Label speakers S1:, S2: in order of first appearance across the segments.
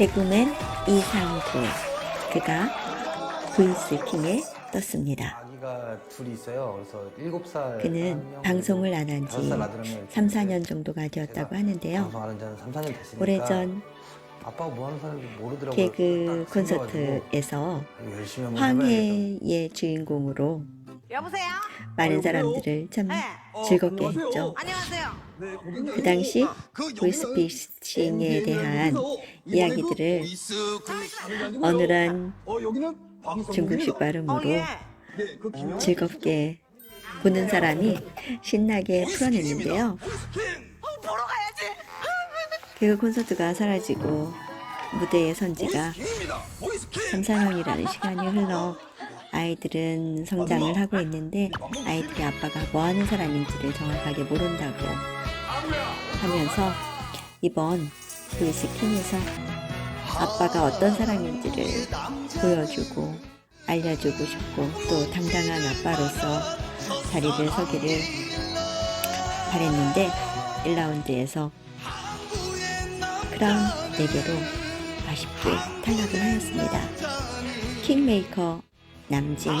S1: 개그맨 이상구 그가 보이스킹에 떴습니다.
S2: 아기가 둘이 있어요. 그래서 일곱 살
S1: 그는 방송을 안 한지
S2: 다섯 살 아들 한 명이
S1: 3,
S2: 있는데
S1: 4년 정도가 되었다고 하는데요.
S2: 방송 안한 지는 3, 4년 됐으니까
S1: 오래전
S2: 뭐.
S1: 개그 콘서트에서. 황해의 주인공으로
S3: 여보세요?
S1: 많은 사람들을 참
S3: 네.
S1: 즐겁게 했죠.
S3: 안녕하세요.
S1: 그 당시 보이스피싱에 대한 이야기들을 어느한 중국식
S3: 어,
S1: 발음으로
S3: 예.
S1: 즐겁게 보는 사람이 신나게 풀어냈는데요.
S3: 어.
S1: 개그 콘서트가 사라지고 무대에 선 지가 3, 4년이라는 시간이 흘러 아이들은 성장을 하고 있는데 아이들이 아빠가 뭐 하는 사람인지를 정확하게 모른다고 하면서 이번 보이스킹에서 아빠가 어떤 사람인지를 보여주고 알려주고 싶고 또 당당한 아빠로서 자리를 서기를 바랬는데 1라운드에서 크라운 4개로 아쉽게 탈락을 하였습니다. 킹메이커 남진은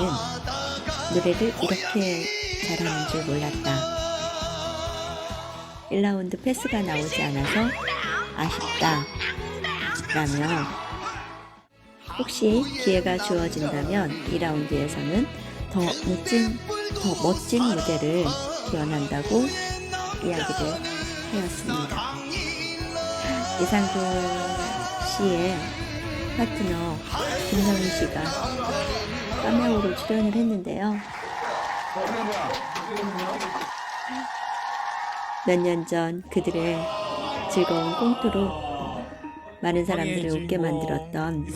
S1: 노래를 이렇게 잘하는 줄 몰랐다. 1라운드 패스가 나오지 않아서 아쉽다. 라며 혹시 기회가 주어진다면 2라운드에서는 더 멋진, 더 멋진 무대를 기원한다고 이야기를 하였습니다. 이상구 씨의 파트너 김성희 씨가 카메오로 출연을 했는데요. 몇 년 전 그들의 즐거운 꽁트로 많은 사람들을 웃게 만들었던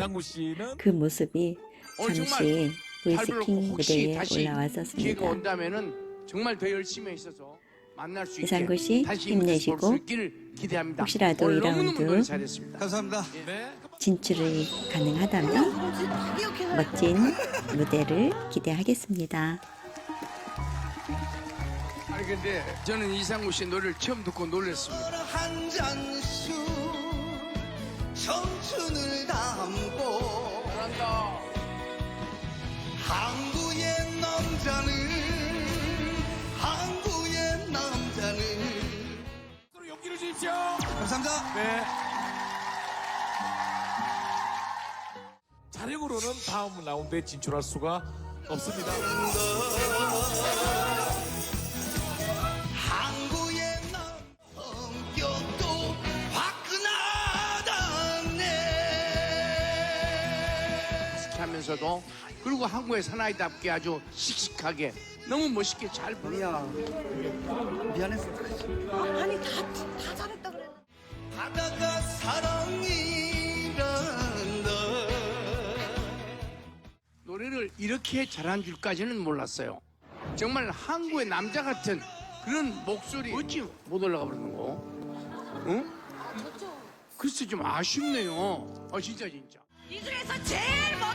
S1: 그 모습이
S4: 어,
S1: 잠시 보이스킹
S4: 혹시
S1: 무대에 올라왔었습니다.
S4: 정말 더 열심히 있게
S1: 이상구 씨
S4: 다시
S1: 힘내시고. 혹시라도
S4: 오늘
S1: 이
S4: 너무너무
S1: 라운드
S4: 노래 잘했습니다.
S5: 감사합니다. 네.
S1: 진출이 가능하다면 멋진 무대를 기대하겠습니다.
S4: 아니 근데 저는 이상구 씨 노래를 처음 듣고 놀랐습니다.
S6: 청춘을 담고
S4: 잘한다.
S6: 감사합니다
S5: 네. 자력으로는 다음 라운드에 진출할 수가 없습니다.
S6: 항구의 남 성격도 화끈하다네
S4: 이렇게 하면서도 그리고 한국의 사나이답게 아주 씩씩하게 너무 멋있게 잘 부르.
S6: 미안했어
S3: 아니 다, 다 잘했
S4: 이렇게 잘한 줄까지는 몰랐어요. 정말 한국의 남자 같은 그런 목소리 어찌 못 올라가 버리는 거? 응? 글쎄 좀 아쉽네요. 어 진짜 진짜.
S3: 이 중에서 제일 멋